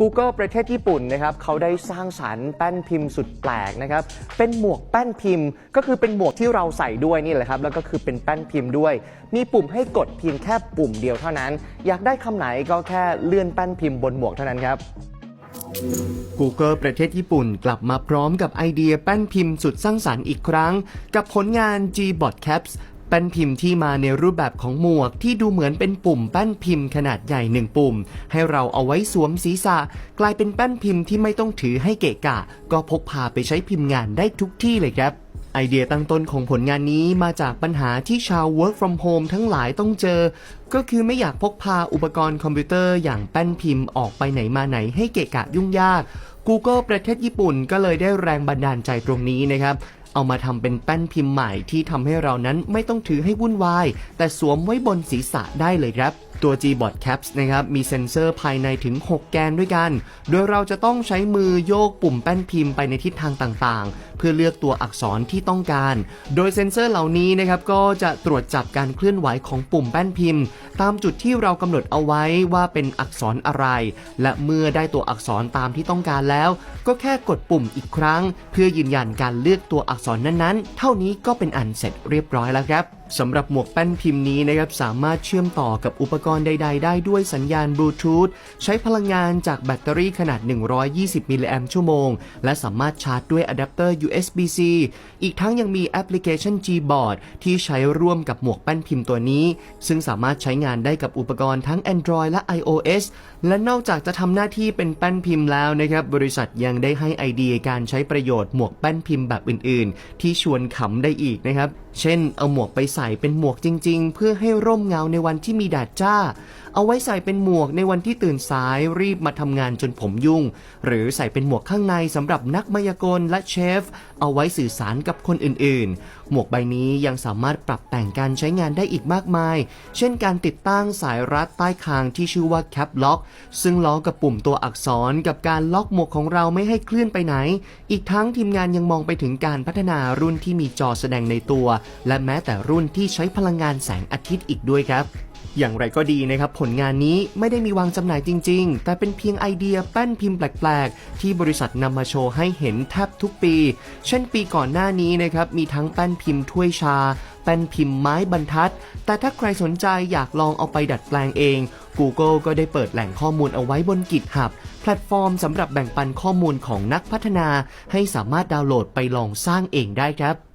Google ประเทศญี่ปุ่นนะครับเขาได้สร้างสารรค์แป้นพิมพ์สุดแปลกนะครับเป็นหมวกแป้นพิมพ์ ก็คือเป็นหมวกที่เราใส่ด้วยนี่แหละครับแล้วก็คือเป็นแป้นพิมพ์ด้วย มีปุ่มให้กดเพียงแค่ปุ่มเดียวเท่านั้น อยากได้คำไหนก็แค่เลื่อนแป้นพิมพ์บนหมวกเท่านั้นครับ Google ประเทศญี่ปุ่นกลับมาพร้อมกับไอเดียแป้นพิมพ์สุดสร้างสรรค์อีกครั้ง กับผลงาน Gbot Caps แป้นพิมพ์ที่มาในรูปแบบของหมวกที่ดูเหมือนเป็นปุ่มแป้นพิมพ์ขนาดใหญ่หนึ่งปุ่ม ให้เราเอาไว้สวมศีรษะ กลายเป็นแป้นพิมพ์ที่ไม่ต้องถือให้เกะกะ ก็พกพาไปใช้พิมพ์งานได้ทุกที่เลยครับไอเดียตั้งต้นของผลงานนี้มาจากปัญหาที่ชาว work from home ทั้งหลายต้องเจอ ก็คือไม่อยากพกพาอุปกรณ์คอมพิวเตอร์อย่างแป้นพิมพ์ออกไปไหนมาไหนให้เกะกะยุ่งยาก Google ประเทศญี่ปุ่นก็เลยได้แรงบันดาลใจตรงนี้นะครับ เอามาทำเป็นแป้นพิมพ์ใหม่ที่ทำให้เรานั้นไม่ต้องถือให้วุ่นวาย แต่สวมไว้บนศีรษะได้เลยครับ ตัว Gbot Caps นะครับ มีเซ็นเซอร์ภายในถึง 6 แกนด้วยกัน โดยเราจะต้องใช้มือโยกปุ่มแป้นพิมพ์ไปในทิศทางต่างๆ เพื่อเลือกตัวอักษรที่ต้องการ โดยเซ็นเซอร์เหล่านี้นะครับก็จะตรวจจับการเคลื่อนไหวของปุ่มแป้นพิมพ์ ตามจุดที่เรากำหนดเอาไว้ว่าเป็นอักษรอะไร และเมื่อได้ตัวอักษรตามที่ต้องการแล้ว ก็แค่กดปุ่มอีกครั้ง เพื่อยืนยันการเลือกตัวอักษรนั้นๆ เท่านี้ก็เป็นอันเสร็จเรียบร้อยแล้วครับ สำหรับหมวกแป้นพิมพ์นี้นะครับสามารถเชื่อมต่อกับอุปกรณ์ใด ๆ ได้ด้วยสัญญาณบลูทูธใช้พลังงานจากแบตเตอรี่ขนาด 120 มิลลิแอมป์ชั่วโมง และสามารถชาร์จด้วยอะแดปเตอร์ USB-C อีกทั้งยังมีแอปพลิเคชัน Gboard ที่ใช้ร่วมกับหมวกแป้นพิมพ์ตัวนี้ ซึ่งสามารถใช้งานได้กับอุปกรณ์ทั้ง Android และ iOS และนอกจากจะทำหน้าที่เป็นแป้นพิมพ์แล้วนะครับบริษัทยังได้ให้ไอเดียการใช้ประโยชน์หมวกแป้นพิมพ์แบบอื่น ๆ ที่ชวนขำได้อีกนะครับเช่น เอาหมวกไปใส่เป็นหมวกจริง ๆ เพื่อให้ร่มเงาในวันที่มีแดดจ้าเอาไว้ใส่เป็นหมวกในวันที่ตื่นสายรีบมาทำงานจนผมยุ่ง หรือใส่เป็นหมวกข้างในสำหรับนักมายากลและเชฟ เอาไว้สื่อสารกับคนอื่นๆ หมวกใบนี้ยังสามารถปรับแต่งการใช้งานได้อีกมากมาย เช่นการติดตั้งสายรัดใต้คางที่ชื่อว่า Cap Lock ซึ่งล้อกับปุ่มตัวอักษรกับการล็อกหมวกของเราไม่ให้เคลื่อนไปไหน อีกทั้งทีมงานยังมองไปถึงการพัฒนารุ่นที่มีจอแสดงในตัว และแม้แต่รุ่นที่ใช้พลังงานแสงอาทิตย์อีกด้วยครับ อย่างไรก็ดีนะครับผลงานนี้ไม่ได้มีวางจำหน่ายจริง ๆ แต่เป็นเพียงไอเดียแป้นพิมพ์แปลกๆ ที่บริษัทนำมาโชว์ให้เห็นแทบทุกปี เช่นปีก่อนหน้านี้นะครับมีทั้งแป้นพิมพ์ถ้วยชา แป้นพิมพ์ไม้บรรทัด แต่ถ้าใครสนใจอยากลองเอาไปดัดแปลงเอง Google ก็ได้เปิดแหล่งข้อมูลเอาไว้บน GitHub แพลตฟอร์มสำหรับแบ่งปันข้อมูลของนักพัฒนา ให้สามารถดาวน์โหลดไปลองสร้างเองได้ครับ